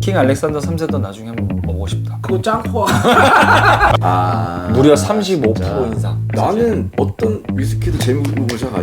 킹 알렉산더 3세도 나중에 한번 먹고 싶다. 그거 짱포. 아 무려 35% 진짜. 인상. 나는 어떤 위스키도 재미있는 생각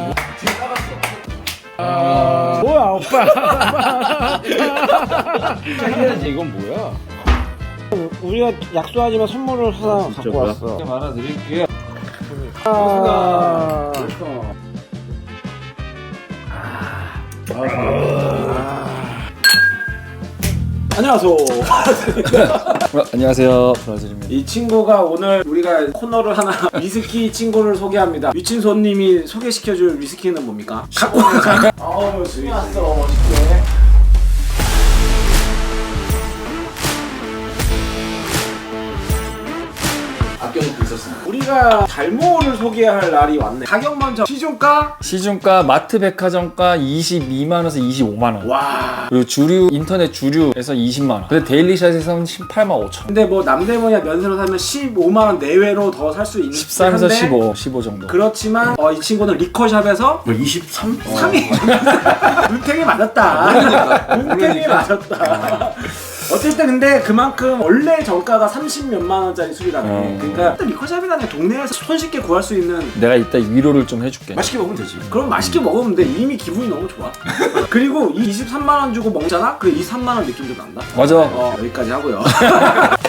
아, 뭐야 오빠? 이건 뭐야? 우리가 약속하지만 선물을 하나 갖고 왔어. 말아 드릴게요. 아, 안녕하세요. 어, 안녕하세요. 브라질입니다. 이 친구가 오늘 우리가 코너를 하나 위스키 친구를 소개합니다. 미친 손님이 소개시켜줄 위스키는 뭡니까? 갖고 왔잖아. 어우, 왔어 멋있게. 아껴놓고 있었습니다 우리가 달모를 소개할 날이 왔네. 가격 먼저 시중가? 시중가 마트 백화점가 22만 원에서 25만 원. 와. 그리고 주류 인터넷 주류에서 20만 원. 근데 데일리샷에서는 18만 5천 원. 근데 뭐 남대문이나 면세로 사면 15만 원 내외로 더 살 수 있는 13에서 한데 15, 15 정도. 그렇지만 어, 이 친구는 리커샵에서 23? 3위 눈탱이 맞았다 눈탱이 맞았다 어쨌든 근데 그만큼 원래 정가가 30 몇만 원짜리 술이라네 어. 그러니까 또 리커샵이라는 동네에서 손쉽게 구할 수 있는 내가 이따 위로를 좀 해줄게. 맛있게 먹으면 되지. 그럼 맛있게 먹으면 돼 이미 기분이 너무 좋아. 그리고 이 23만 원 주고 먹잖아? 그래 23만 원 느낌도 난다? 맞아. 어 여기까지 하고요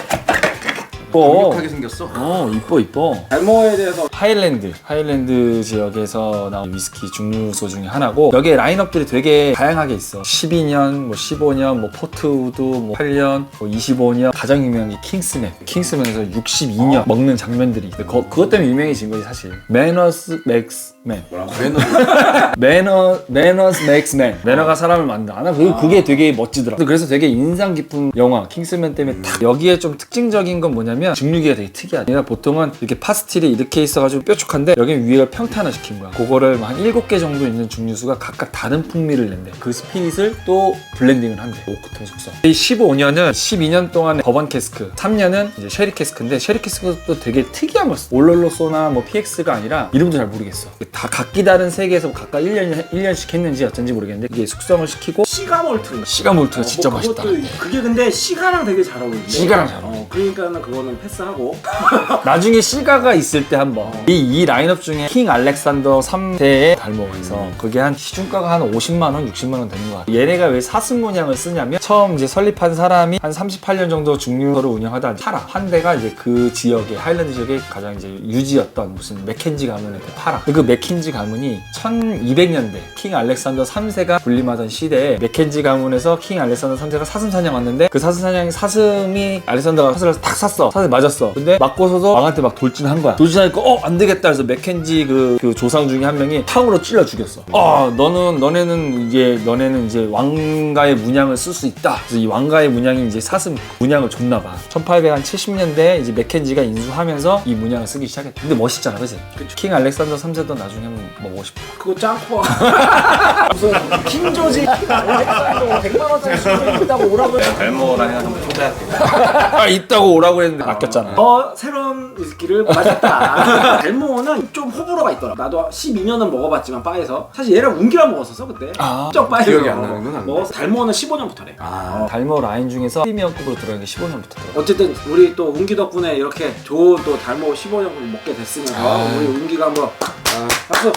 이뻐. 강력하게 생겼어 어, 이뻐, 이뻐. 달모에 대해서 하일랜드, 하일랜드 지역에서 나온 위스키 중류소 중에 하나고 여기에 라인업들이 되게 다양하게 있어. 12년, 뭐 15년, 뭐 포트우드, 뭐 8년, 뭐 25년. 가장 유명한 게 킹스맨. 킹스맨에서 62년 먹는 장면들이 있어. 거- 그것 때문에 유명해진 거지 사실. 매너스 맥스 맨. 뭐라고 매너 매너 매너스 맥스맨. 매너가 사람을 만든다. 나 그게, 그게 되게 멋지더라. 그래서 되게 인상 깊은 영화 킹스맨 때문에 딱 여기에 좀 특징적인 건 뭐냐면 증류기가 되게 특이하다. 얘가 보통은 이렇게 파스틸이 이렇게 있어가지고 뾰족한데 여기 위에 평탄화 시킨 거야. 그거를 한 7개 정도 있는 증류수가 각각 다른 풍미를 낸대. 그 스피릿을 또 블렌딩을 한대. 오크통 숙성. 이 15년은 12년 동안 버번 캐스크, 3년은 이제 쉐리 캐스크인데 쉐리 캐스크도 되게 특이한 거 써. 올롤로소나 뭐 PX가 아니라 이름도 잘 모르겠어. 다 각기 다른 세계에서 각각 1년, 1년씩 했는지 어쩐지 모르겠는데 이게 숙성을 시키고 시가 몰트 시가 몰트가 어, 진짜 뭐 맛있다. 그것도 그게 근데 시가랑 되게 잘 어울린대. 시가랑 잘 어울려. 어, 그러니까는 그거는 패스하고. 나중에 시가가 있을 때 한번 이, 이 라인업 중에 킹 알렉산더 3세의 달모가 있어 그게 한 시중가가 한 50만 원, 60만 원 되는 거야 얘네가 왜 사슴 문양을 쓰냐면 처음 이제 설립한 사람이 한 38년 정도 중류소를 운영하다 팔아 한 대가 이제 그 지역의 하일랜드 지역의 가장 이제 유지였던 무슨 맥켄지 가문한테 팔아 그맥 켄지 가문이 1200년대 킹 알렉산더 3세가 군림하던 시대에 맥켄지 가문에서 킹 알렉산더 3세가 사슴 사냥 왔는데 그 사슴 사냥이 사슴이 알렉산더가 사슴을 탁 샀어. 사슴 맞았어. 근데 맞고서도 왕한테 막 돌진한 거야. 돌진하니까 어 안 되겠다. 해서 맥켄지 그, 그 조상 중에 한 명이 탕으로 찔러 죽였어. 어 너는 너네는 이제 너네는 이제 왕가의 문양을 쓸 수 있다. 그래서 이 왕가의 문양이 이제 사슴 문양을 줬나 봐. 1870년대에 이제 맥켄지가 인수하면서 이 문양을 쓰기 시작했다. 근데 멋있잖아 그치? 킹 알렉산더 3세도 나중 에 한번 먹어보고 싶어 그거 짱코. 무슨 킹조지 100만 원짜리 술이 있다고 오라고 해. 달모랑 해서 한번 초대할게 아 있다고 오라고 했는데 아꼈잖아 어 새로운 위스키를 마셨다. 달모는 좀 호불호가 있더라. 나도 12년은 먹어봤지만 바에서 사실 얘랑 운기랑 먹었었어 그때. 아, 적 바에서 기억이 안 나는구나. 먹었어. 달모는 15년부터래. 아 달모 라인 중에서 프리미엄급으로 들어간 게 15년부터 들어 어쨌든 우리 또 운기 덕분에 이렇게 좋은 또 달모 15년 먹게 됐으면서 아. 우리 운기가 한번 아, 박수.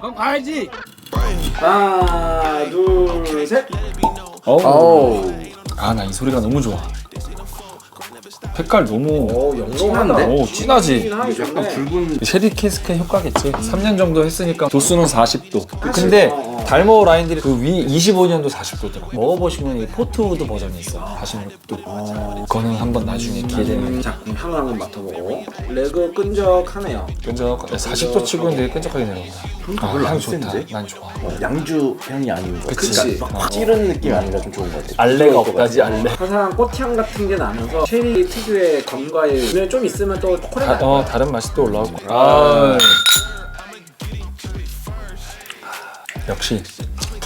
그럼 가야지. 하나 둘 셋. 어우 아나 이 소리가 너무 좋아 색깔 너무 오 영롱하다. 오, 진하지? 하기 약간. 붉은 쉐리 캐스켓 효과겠지. 3년 정도 했으니까 도수는 40도. 그치. 근데 어, 어. 달모 라인들이 그 위 25년도 40도더라. 먹어보시면 이 포트우드 버전이 있어. 46도. 그거는 한번 나중에 기회 되면 자 그럼 향을 한번 맡아보고 레그 끈적하네요. 끈적 40도 치고는 되게 끈적하게 내려온다. 아, 별로 향 안. 센데? 난 좋아. 어, 양주 향이 아닌 거. 그치. 그러니까 막 찌르는 느낌이 아니라 좀 좋은 것 같아. 알레가 없다지 알레. 화사한 꽃향 같은 게 나면서 체리 특유의 건과일 좀 있으면 또 초콜릿 다, 어 다른 맛이 또 올라올 거야. 아. 역시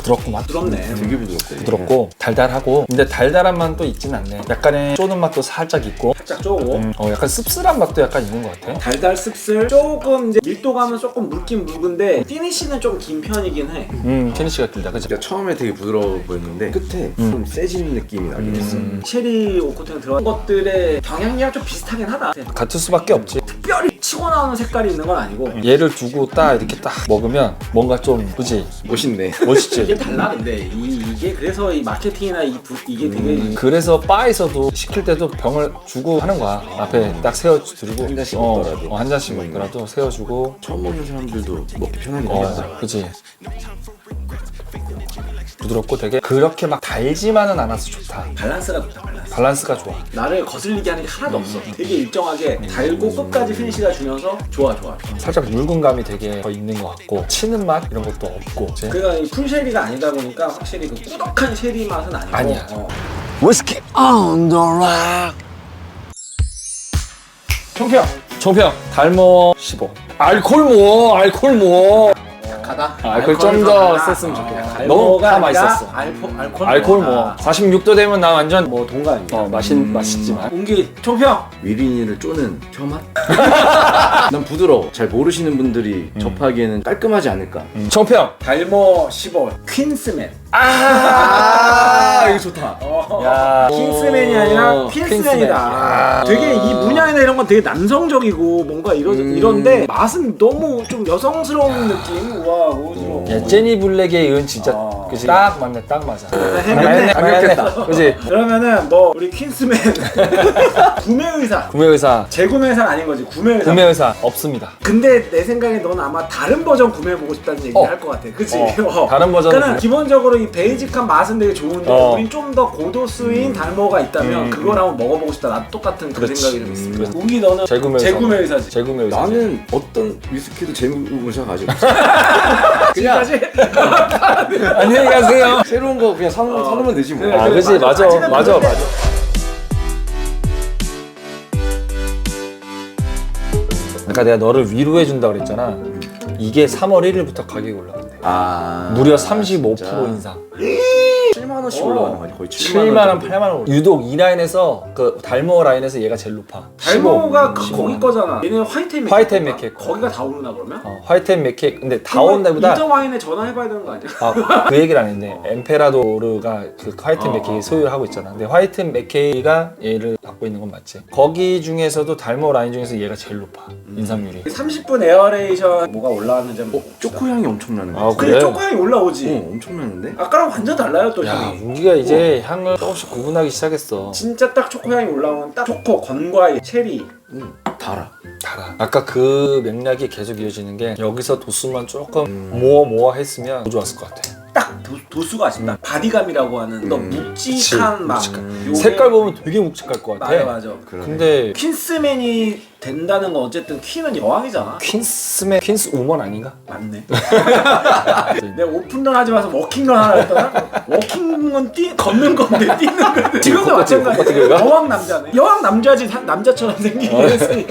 부드럽구만. 부드럽네. 되게 부드럽다. 부드럽고 달달하고 근데 달달한 맛도 있진 않네. 약간의 쪼는 맛도 살짝 있고 살짝 쪼고 음, 어 약간 씁쓸한 맛도 약간 있는 것 같아. 달달 씁쓸 조금 이제 밀도감은 조금 묽긴 묽은데 피니쉬는 좀 긴 편이긴 해. 음 피니시가 길다 그치? 그러니까 처음에 되게 부드러워 보였는데 끝에 좀 세진 느낌이 나긴 했어. 체리 오코트에 들어간 것들의 경향이랑 좀 비슷하긴 하다. 같을 수밖에 없지. 특별히 치고 나오는 색깔이 있는 건 아니고 얘를 두고 딱 이렇게 딱 먹으면 뭔가 좀 그지 멋있네. 이게 멋있지. 달라 근데 이, 이게 그래서 이 마케팅이나 이 부, 이게 되게 그래서 바에서도 시킬 때도 병을 주고 하는 거야. 앞에 딱 세워주고 한 잔씩 어, 먹더라도. 어, 한 잔씩 먹더라도 세워주고. 처음 먹는 사람들도 먹기 편하게 어, 생겼다. 그지. 부드럽고 되게 그렇게 막 달지만은 않아서 좋다. 밸런스가 좋다 밸런스. 밸런스가 좋아. 나를 거슬리게 하는 게 하나도 없어. 되게 일정하게 달고 끝까지 피니시가 주면서 좋아 좋아. 살짝 묽은 감이 되게 더 있는 것 같고 치는 맛 이런 것도 없고. 그치? 그러니까 이 풀쉐리가 아니다 보니까 확실히 그 꾸덕한 쉐리 맛은 아니고 아니야. 어. 위스키 on the rock. 총평 총평 달모 15. 알콜 모 알콜 모. 가다. 알콜 좀더 썼으면 좋겠다. 너무 다 맛있었어. 알코 알콜 알콜 뭐 46도 되면 나 완전 뭐뭐 동감입니다. 어, 맛있 맛있지만 공기 총평. 위린이를 쪼는 혀맛? 난 부드러워. 잘 모르시는 분들이 접하기에는 깔끔하지 않을까. 총평. 달모 15 퀸스맨. 아, 이거 좋다. 어. 야. 킹스맨이 아니라 퀸스맨. 퀸스맨이다. 야. 되게 이 문양이나 이런 건 되게 남성적이고 뭔가 이러, 이런데 맛은 너무 좀 여성스러운 느낌. 우와 오지로. 야, 제니 블랙의 이은 진짜 아. 그지 딱 맞네 딱 맞아. 했네. 강력했다. 그지 그러면은 뭐 우리 퀸스맨 구매 의사 구매 의사 재구매 의사 아닌 거지 구매 의사. 구매 의사 없습니다. 근데 내 생각에 넌 아마 다른 버전 구매해보고 싶다는 얘기 어. 할 것 같아. 그치? 어, 다른 버전은 그러니까 구매- 기본적으로 이 베이직한 맛은 되게 좋은데 어. 우린 좀 더 고도수인 달모가 있다면 음, 그걸 한번 먹어보고 싶다. 나도 똑같은 그 그렇지. 생각이 좀 있어. 그렇지. 우기 너는 재구매 의사. 재구매 의사지. 재구매 의사. 나는 어떤 위스키도 재무무사 가지고 없어. 그냥 지금까지? 안녕히 가세요. 새로운 거 그냥 사, 사놓으면 되지 뭐. 그래, 아, 그지 맞아. 맞아 맞아. 맞아. 그러니까 내가 너를 위로해 준다 그랬잖아. 이게 3월 1일부터 가격이 올라간대. 아, 무려 35% 진짜. 인상. 7만 원씩 어. 올라가는 거 아니야? 거의 7만, 7만 원, 8만 원. 유독 이 라인에서 그 달모 라인에서 얘가 제일 높아. 달모가 15. 그 거기 거잖아. 얘는 화이트 앤 화이트 앤 맥케. 거. 거기가 다 오르나 그러면? 어, 화이트 앤 맥케 근데 다 그러면 온다보다 인터와인에 전화해봐야 되는 거 아니야? 아, 그 얘기를 안 했네. 엠페라도르가 그 화이트 어, 맥케이 어. 소유를 하고 있잖아. 근데 화이트 맥케이가 얘를 갖고 있는 건 맞지. 거기 중에서도 달모 라인 중에서 얘가 제일 높아. 인상률이. 30분 에어레이션 뭐가 올라왔는지 한번 어, 초코 향이 엄청나는 아, 거. 근데 그래? 초코향이 올라오지. 어, 엄청나는데? 아까랑 완전 달라요 또 야, 향이. 우리가 이제 향을 조금씩 구분하기 시작했어. 진짜 딱 초코 향이 올라오는 딱 초코, 건과일, 체리. 응, 달아. 달아. 아까 그 맥락이 계속 이어지는 게 여기서 도수만 조금 모아 모아 했으면 더 좋았을 것 같아. 딱 도, 수가 아쉽다. 바디감이라고 하는 너 음. 묵직한 맛. 묵직한. 요게- 색깔 보면 되게 묵직할 것 같아. 맞아 맞아. 그러네. 근데 퀸스맨이 된다는 건 어쨌든 퀸은 여왕이잖아. 퀸스맨 퀸스 우먼 아닌가? 맞네. 내가 오픈런 하지 마서 워킹런 하라 했더라. 워킹은 뛰 걷는 건데 뛰는 건데. 지금도 마찬가지야. 여왕 남자네. 여왕 남자지 사- 남자처럼 생기긴 했으니.